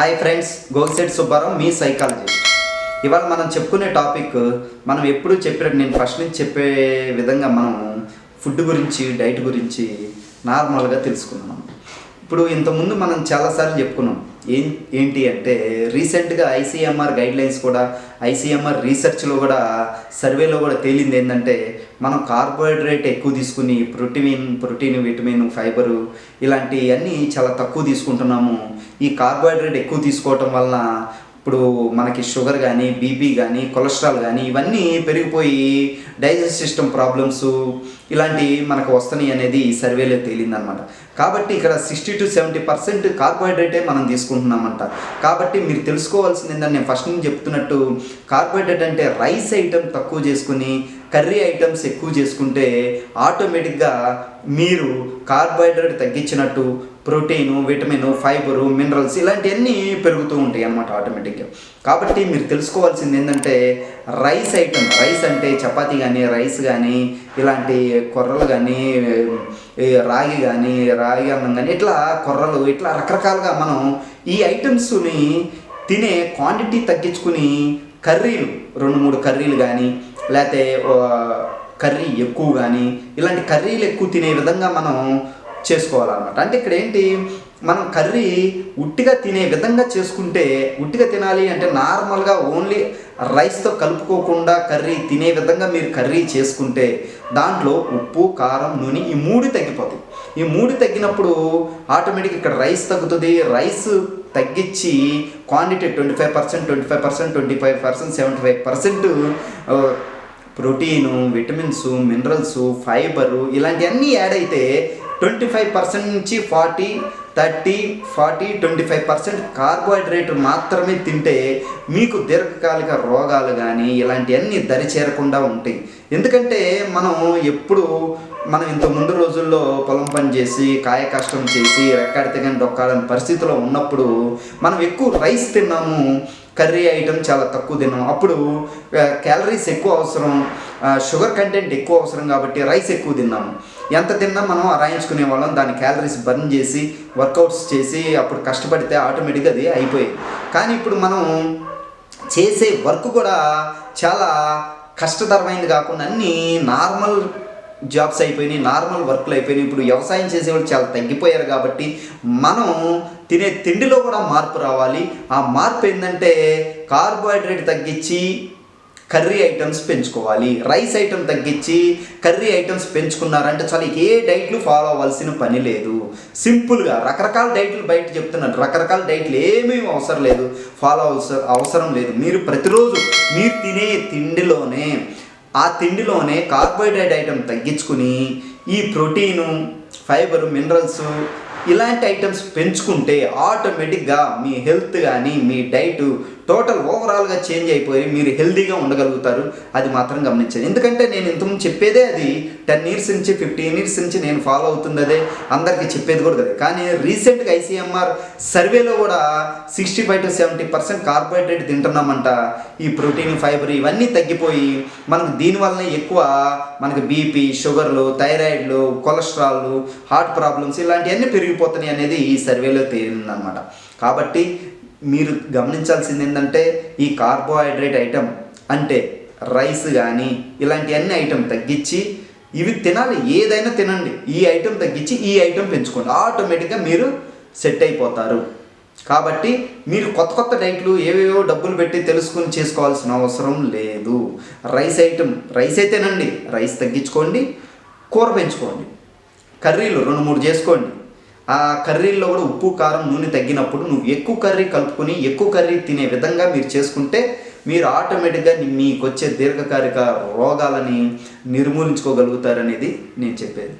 Hi friends Gogiset Subbarao మీ psychology ఇవాళ మనం చెప్పుకునే టాపిక్ మనం ఎప్పుడు చెప్పినట్టు నేను ఫస్ట్ నుంచి చెప్పే విధంగా మనం ఫుడ్ గురించి డైట్ గురించి నార్మల్గా తెలుసుకున్నాం ఇప్పుడు ఇంతకుముందు మనం చాలాసార్లు చెప్పుకున్నాం. ఏం ఏంటి అంటే రీసెంట్గా ఐసీఎంఆర్ గైడ్లైన్స్ కూడా ఐసీఎంఆర్ రీసెర్చ్లో కూడా సర్వేలో కూడా తేలింది ఏంటంటే మనం కార్బోహైడ్రేట్ ఎక్కువ తీసుకుని ప్రోటీన్ ప్రోటీన్ విటమిన్ ఫైబరు ఇలాంటివన్నీ చాలా తక్కువ తీసుకుంటున్నాము. ఈ కార్బోహైడ్రేట్ ఎక్కువ తీసుకోవటం వలన ఇప్పుడు మనకి షుగర్ కానీ బీపీ కానీ కొలెస్ట్రాల్ కానీ ఇవన్నీ పెరిగిపోయి డైజెస్ట్ సిస్టమ్ ప్రాబ్లమ్స్ ఇలాంటివి మనకు వస్తున్నాయి అనేది ఈ సర్వేలో తేలిందనమాట కాబట్టి ఇక్కడ సిక్స్టీ టు సెవెంటీ పర్సెంట్ కార్బోహైడ్రేటే మనం తీసుకుంటున్నామంట. కాబట్టి మీరు తెలుసుకోవాల్సింది ఏంటంటే నేను ఫస్ట్ నుంచి చెప్తున్నట్టు కార్బోహైడ్రేట్ అంటే రైస్ ఐటెం తక్కువ చేసుకుని కర్రీ ఐటమ్స్ ఎక్కువ చేసుకుంటే ఆటోమేటిక్గా మీరు కార్బోహైడ్రేట్ తగ్గించినట్టు ప్రోటీను విటమిన్ ఫైబరు మినరల్స్ ఇలాంటివన్నీ పెరుగుతూ ఉంటాయి అన్నమాట ఆటోమేటిక్గా. కాబట్టి మీరు తెలుసుకోవాల్సింది ఏంటంటే రైస్ ఐటమ్ రైస్ అంటే చపాతి కానీ రైస్ కానీ ఇలాంటి కొర్రలు కానీ రాగి కానీ రాగి అన్నం కానీ ఇట్లా కొర్రలు ఇట్లా రకరకాలుగా మనం ఈ ఐటమ్స్ని తినే క్వాంటిటీ తగ్గించుకుని కర్రీలు రెండు మూడు కర్రీలు కానీ లేకపోతే కర్రీ ఎక్కువ కానీ ఇలాంటి కర్రీలు ఎక్కువ తినే విధంగా మనం చేసుకోవాలన్నమాట. అంటే ఇక్కడ ఏంటి మనం కర్రీ ఉట్టిగా తినే విధంగా చేసుకుంటే ఉట్టిగా తినాలి అంటే నార్మల్గా ఓన్లీ రైస్తో కలుపుకోకుండా కర్రీ తినే విధంగా మీరు కర్రీ చేసుకుంటే దాంట్లో ఉప్పు కారం నూనె ఈ మూడు తగ్గిపోతాయి. ఈ మూడు తగ్గినప్పుడు ఆటోమేటిక్ ఇక్కడ రైస్ తగ్గుతుంది. రైస్ తగ్గించి quantity twenty five percent twenty five percent twenty five percent seventy five percent protein vitamins minerals fibre ఇలాంటివన్నీ యాడ్ అయితే ట్వంటీ ఫైవ్ పర్సెంట్ నుంచి forty thirty forty twenty five percent carbohydrate మాత్రమే తింటే మీకు దీర్ఘకాలిక రోగాలు కానీ ఇలాంటివన్నీ దరి చేరకుండా ఉంటాయి. ఎందుకంటే మనం ఎప్పుడు మనం ఇంత ముందు రోజుల్లో పొలం పని చేసి కాయ కష్టం చేసి రెక్కాడితే కానీ డొక్కాడని పరిస్థితిలో ఉన్నప్పుడు మనం ఎక్కువ రైస్ తిన్నాము కర్రీ ఐటెం చాలా తక్కువ తిన్నాం. అప్పుడు క్యాలరీస్ ఎక్కువ అవసరం షుగర్ కంటెంట్ ఎక్కువ అవసరం కాబట్టి రైస్ ఎక్కువ తిన్నాము ఎంత తిన్నా మనం అరాయించుకునే వాళ్ళం దాని క్యాలరీస్ బర్న్ చేసి వర్కౌట్స్ చేసి అప్పుడు కష్టపడితే ఆటోమేటిక్గా అది అయిపోయేది. కానీ ఇప్పుడు మనం చేసే వర్క్ కూడా చాలా కష్టతరమైనది కాకుండా అన్నీ నార్మల్ జాబ్స్ అయిపోయినాయి నార్మల్ వర్క్లు అయిపోయినాయి. ఇప్పుడు వ్యవసాయం చేసేవాళ్ళు చాలా తగ్గిపోయారు కాబట్టి మనం తినే తిండిలో కూడా మార్పు రావాలి. ఆ మార్పు ఏంటంటే కార్బోహైడ్రేట్ తగ్గించి కర్రీ ఐటమ్స్ పెంచుకోవాలి. రైస్ ఐటమ్ తగ్గించి కర్రీ ఐటమ్స్ పెంచుకున్నారంటే చాలా ఏ డైట్లు ఫాలో అవ్వాల్సిన పని లేదు. సింపుల్గా రకరకాల డైట్లు బయట చెప్తున్నారు. రకరకాల డైట్లు ఏమీ అవసరం లేదు. ఫాలో అవసరం అవసరం లేదు. మీరు ప్రతిరోజు మీరు తినే తిండిలోనే ఆ తిండిలోనే కార్బోహైడ్రేట్ ఐటమ్ తగ్గించుకుని ఈ ప్రోటీను ఫైబరు మినరల్స్ ఇలాంటి ఐటమ్స్ పెంచుకుంటే ఆటోమేటిక్గా మీ హెల్త్ కానీ మీ డైట్ టోటల్ ఓవరాల్గా చేంజ్ అయిపోయి మీరు హెల్దీగా ఉండగలుగుతారు అది మాత్రం గమనించండి. ఎందుకంటే నేను ఇంతకుముందు చెప్పేదే అది టెన్ ఇయర్స్ నుంచి ఫిఫ్టీన్ ఇయర్స్ నుంచి నేను ఫాలో అవుతుంది అదే అందరికీ చెప్పేది కూడా కదా కానీ రీసెంట్గా ఐసీఎంఆర్ సర్వేలో కూడా sixty five to seventy percent carbohydrate తింటున్నామంట. ఈ ప్రోటీన్ ఫైబర్ ఇవన్నీ తగ్గిపోయి మనకు దీనివల్లనే ఎక్కువ మనకు బీపీ షుగర్లు థైరాయిడ్లు కొలెస్ట్రాల్ హార్ట్ ప్రాబ్లమ్స్ ఇలాంటివన్నీ పెరిగిపోతున్నాయి అనేది ఈ సర్వేలో తేలిందనమాట కాబట్టి మీరు గమనించాల్సింది ఏంటంటే ఈ కార్బోహైడ్రేట్ ఐటమ్ అంటే రైస్ కానీ ఇలాంటివన్నీ ఐటమ్ తగ్గించి ఇవి తినాలి. ఏదైనా తినండి. ఈ ఐటమ్ తగ్గించి ఈ ఐటమ్ పెంచుకోండి. ఆటోమేటిక్గా మీరు సెట్ అయిపోతారు. కాబట్టి మీరు కొత్త కొత్త డైట్లు ఏవేవో డబ్బులు పెట్టి తెలుసుకుని చేసుకోవాల్సిన అవసరం లేదు. రైస్ ఐటమ్ రైస్ అయితేనండి రైస్ తగ్గించుకోండి. కూర పెంచుకోండి. కర్రీలు రెండు మూడు చేసుకోండి. ఆ కర్రీల్లో కూడా ఉప్పు కారం నూనె తగ్గినప్పుడు నువ్వు ఎక్కువ కర్రీ కలుపుకొని ఎక్కువ కర్రీ తినే విధంగా మీరు చేసుకుంటే మీరు ఆటోమేటిక్గా మీకు వచ్చే దీర్ఘకాలిక రోగాలని నిర్మూలించుకోగలుగుతారనేది నేను చెప్పేది.